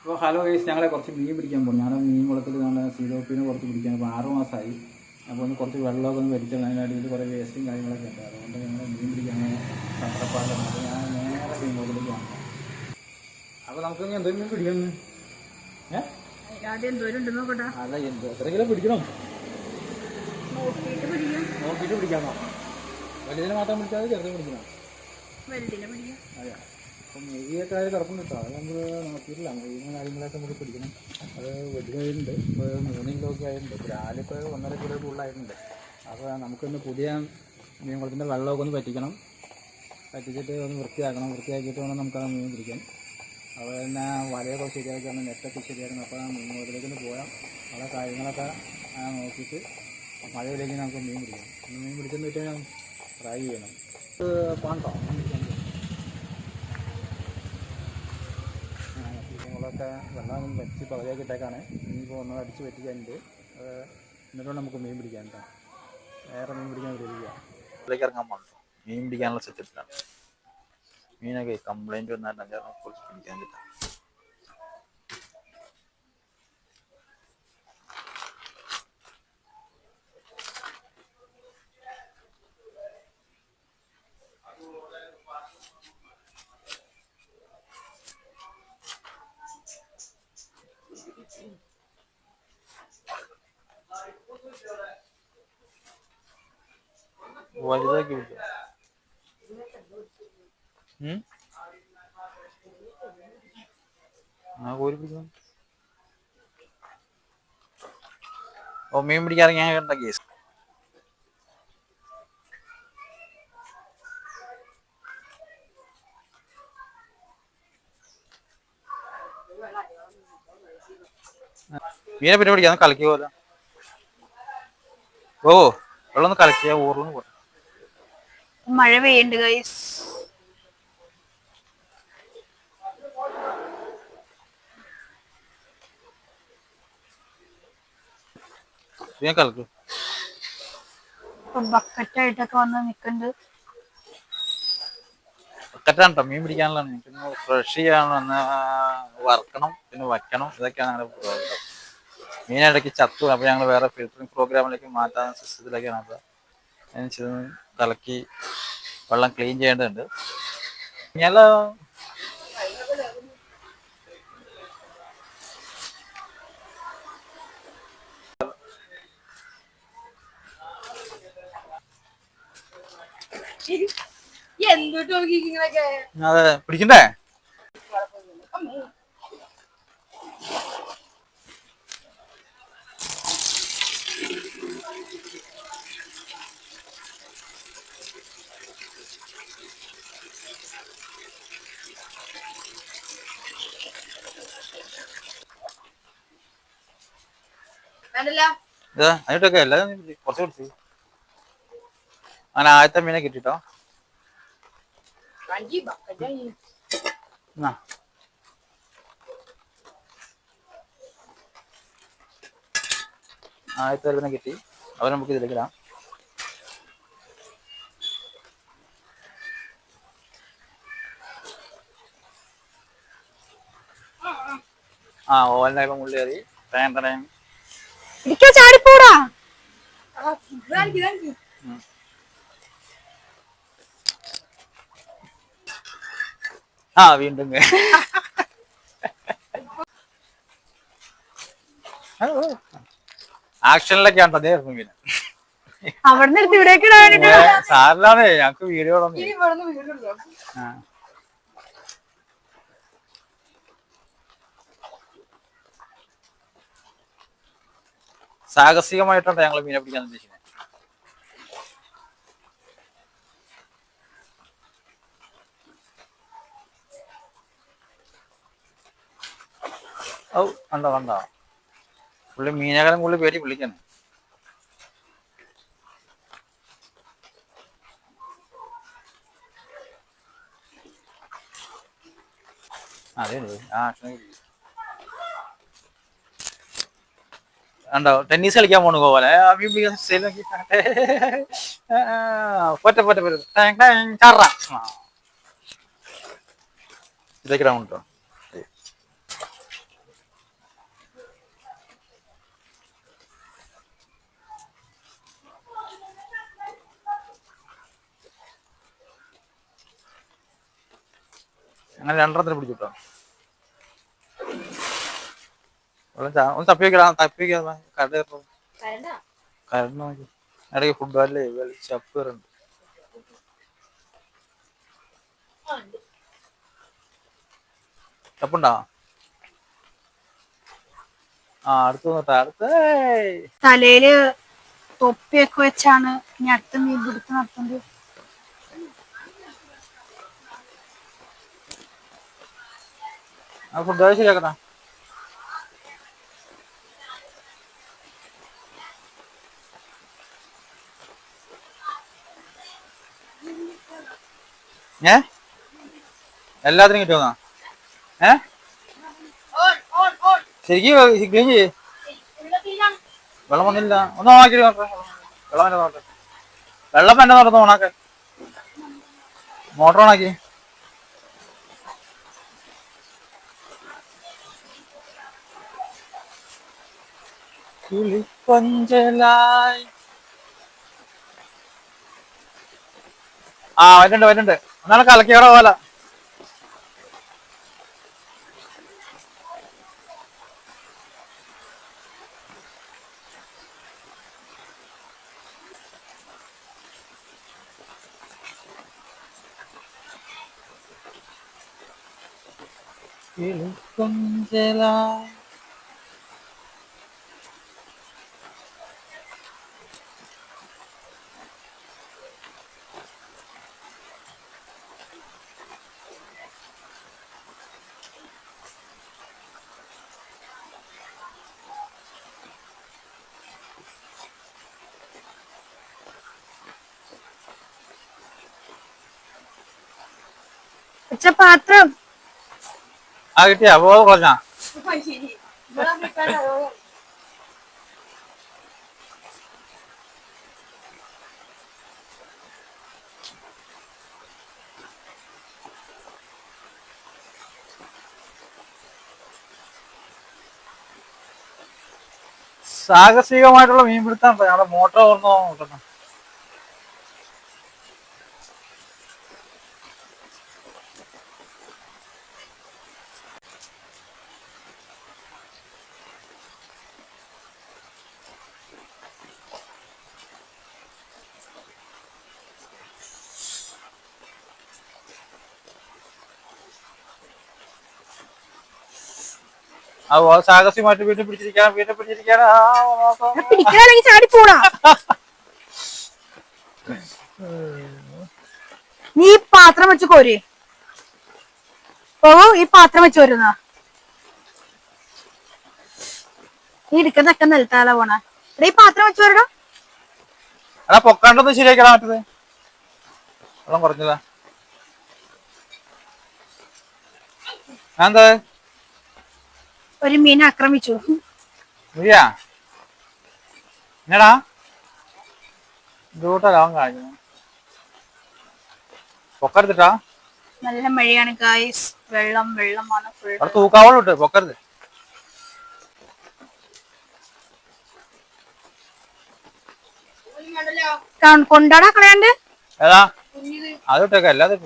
അപ്പോൾ hello guys ഞങ്ങളെ കുറച്ച് മീൻ പിടിക്കാൻ പോകും ഞങ്ങളുടെ മീൻ കുളത്തിൽ ഞങ്ങൾ സീതോപ്പിനെ കുറച്ച് പിടിക്കാൻ ഇപ്പോൾ ആറ് മാസമായി അപ്പോൾ ഒന്ന് കുറച്ച് വെള്ളമൊക്കെ ഒന്ന് വലിച്ചാൽ അതിന്റെ അടിയിൽ കുറേ വേസ്റ്റും കാര്യങ്ങളൊക്കെ ഉണ്ട്. അതുകൊണ്ട് ഞങ്ങൾ മീൻ പിടിക്കാൻ തന്ത്രപ്പാടാണ് അപ്പോൾ ഞാൻ നേരെ മീൻ കുളത്തിലേക്ക് വന്നു അപ്പോൾ നമുക്ക് ഇനി മീൻ എന്തോരം ഉണ്ട് നോക്കട്ടെ. അല്ല എന്ത്. എത്ര കിലോ പിടിക്കണം? നോക്കിയിട്ട് പിടിക്കാം. നോക്കിയിട്ട് പിടിക്കാമോ? വലുതിനെ മാത്രം പിടിച്ചാൽ ചെറുതിനെ പിടിക്കണം. വലുതിനെ പിടിക്കാം. അതെ അപ്പം മെഴുകിയൊക്കെ ആയി കിടപ്പുണ്ട് കേട്ടോ. അത് നമ്മൾ നോക്കിയിട്ടില്ല. മെഴുകുന്ന കാര്യങ്ങളൊക്കെ നമുക്ക് പിടിക്കണം. അത് വലുതായിട്ടുണ്ട് ഇപ്പോൾ മൂന്ന് കിലോ ഒക്കെ ആയിട്ടുണ്ട്. ഇപ്പോൾ ഒന്നര കിലോ കൂടുതലായിട്ടുണ്ട്. അപ്പോൾ നമുക്കൊന്ന് പുതിയ മീൻ കുളത്തിന്റെ വെള്ളമൊക്കെ ഒന്ന് പറ്റിക്കണം. പറ്റിച്ചിട്ട് ഒന്ന് വൃത്തിയാക്കണം. വൃത്തിയാക്കിയിട്ട് വേണം നമുക്കത് മീൻ പിടിക്കാൻ. അതുപോലെ തന്നെ വലയൊക്കെ ശരിയാക്കണം നെറ്റൊക്കെ ശരിയാക്കണം അപ്പോൾ മീൻ കുളത്തിലേക്ക് ഒന്ന് പോയാൽ അവിടെ കാര്യങ്ങളൊക്കെ നോക്കിയിട്ട് മഴയിലേക്ക് നമുക്ക് മീൻ പിടിക്കാം. മീൻ പിടിച്ചെന്ന് വെച്ചാൽ ഫ്രൈ ചെയ്യണം. പാണ്ടോ നമ്മളൊക്കെ വെള്ളം വെച്ച് പകുതിയാക്കി ഇട്ടേക്കാണ്. ഇനിയിപ്പോൾ ഒന്ന് അടിച്ച് പറ്റിക്കാനുണ്ട് അത് എന്നിട്ട് നമുക്ക് മീൻ പിടിക്കാൻ കേട്ടോ. വേറെ മീൻ പിടിക്കാൻ ഇതിലേക്ക് ഇറങ്ങാൻ പോകുന്നു മീൻ പിടിക്കാനുള്ള സെറ്റപ്പിലാണ് മീനൊക്കെ കംപ്ലൈന്റ് വന്നാൽ പിടിക്കാൻ പറ്റില്ല വലുതാക്കി? ആ ഓ മീൻ പിടിക്കാൻ ഞാൻ കണ്ട കേസ്. മീനെ പിന്നെ പിടിക്കാൻ കളിക്കുക പോലെ ഓ വെള്ളം ഒന്ന് കളിക്കുക ഊർന്ന് പോ മഴ പെയ്യുണ്ട് ഗൈസ് ഞാൻ കളിക്കും ഇപ്പൊ ബക്കറ്റായിട്ടൊക്കെ വന്ന് നിക്കുന്നുണ്ട് ബക്കറ്റാണ് മീൻ പിന്നെ ഫ്രഷ് വറക്കണം പിന്നെ വയ്ക്കണം. ഇതൊക്കെയാണ് ഞങ്ങളുടെ പ്രോഗ്രാം മീൻ ഇടയ്ക്ക് ചത്തു. അപ്പോൾ ഞങ്ങൾ വേറെ ഫിൽറ്ററിങ് പ്രോഗ്രാമിലേക്ക് മാറ്റാൻ സിസ്റ്റത്തിലേക്കാണ് അപ്പോൾ കലക്കി വെള്ളം ക്ലീൻ ചെയ്യേണ്ടതുണ്ട്. ഞല അതെ പിടിക്കണ്ടേ? അതിട്ടൊക്കെ അല്ല കുറച്ച് അങ്ങനെ ആദ്യത്തെ മീനെ കിട്ടിട്ടോ? ആദ്യത്തെ ഒരുവിനെ കിട്ടി. അവരെ നമുക്ക് ഇതിലേക്ക് ഇടാം. ആ ഇപ്പം മുള്ളി കയറി. തേൻ തടയും ഇരിക്കോ ചാടിപ്പോടാ. ആ വീണ്ടും. ആക്ഷനിലൊക്കെ ആക്ഷനിലൊക്കെയാണ് അതേ പിന്നെ അവിടെ നിന്ന് ഇവിടേക്ക് സാറിലാണേ ഞങ്ങക്ക് വീഡിയോ സാഹസികമായിട്ടാണ് ഞങ്ങൾ മീനെ പിടിക്കാൻ ഉദ്ദേശിക്കുന്നത്. ഔ കണ്ടോ കണ്ടോ? പുള്ളി മീനകരം പുള്ളി പേടി വിളിക്കണം അതെ ആ അക്ഷരം കണ്ടോ ടെന്നീസ് കളിക്കാൻ പോണു പോലെ പൊറ്റ പൊറ്റ ഇതൊക്കെ റൗണ്ട് കേട്ടോ അങ്ങനെ രണ്ടെണ്ണത്തിന് പിടിച്ചു കേട്ടോ ഒന്ന് തപ്പി വെക്കടാ തപ്പി വെക്കാ കട കരണ്ട് നോക്കി ഇടയ്ക്ക് ഫുട്ബോളിൽ ചപ്പ് കയറുണ്ട്. ചപ്പുണ്ടോ? ആ അടുത്ത് നോട്ടാ അടുത്ത് ഏയ്. തലയിൽ തൊപ്പിയൊക്കെ വെച്ചാണ് ഇനി അടുത്ത മീൻ പിടുത്തം നടത്തുന്നത് ആ ഫുട്ബോൾ ഏ? എല്ലാത്തിനും കിട്ടുമെന്നാ ഏ? ശരിക്കും ക്ലീൻ ചെയ്യേ. വെള്ളം വന്നില്ല. ഒന്ന് ഓണാക്കി നോട്ടെ വെള്ളം എന്റെ നോട്ടെ വെള്ളം എന്റെ തുറന്ന് ഓണാക്കാൻ മോട്ടർ ഓണാക്കി. കിളിക്കൊഞ്ചലായി ആ വരുന്നുണ്ട് വരുന്നുണ്ട്. ഒന്നാണ് കലക്കിയുടെ പോലെ കിളിക്കൊഞ്ചലായി വെച്ച പാത്രം. ആ കിട്ടിയാ? പോ കുറഞ്ഞാ? സാഹസികമായിട്ടുള്ള മീൻപിടുത്തം ഉണ്ട്. ഞങ്ങളുടെ മോട്ടോർ ഓർന്നോ നോക്കണം ആ ഓ, സാഹസികമായിട്ട് വീട്ടിൽ പിടിച്ചിരിക്കണം വീണ്ടും പിടിച്ചിരിക്കണം. പിടിക്കാണെങ്കിൽ ചാടിപ്പോടാ നീ പാത്രം വെച്ച് കോരി. ഓ ഈ പാത്രം വെച്ച് കോരുന്ന? നീ എടുക്കുന്നൊക്കെ നിലത്താല പോണ. എടാ ഈ പാത്രം വെച്ച് കോരടാ. എടാ പൊക്കാണ്ടൊന്നും ശരിയാക്കടാ മറ്റത്. വെള്ളം കുറഞ്ഞതാ. എന്താ? ഒരു മീൻ ആക്രമിച്ചു. എന്നടാ പൊക്കരുത്തിട്ടാ നല്ല മഴയാണ് ഗായ്സ് വെള്ളം വെള്ളമാണ് ഫുൾ അവിടെ തൂക്കാവോളം ഇട്ട് പൊക്കരുത് കൊണ്ടാടാ കളയാണ്ട്. ഏതാ? അത് അല്ലാതെ.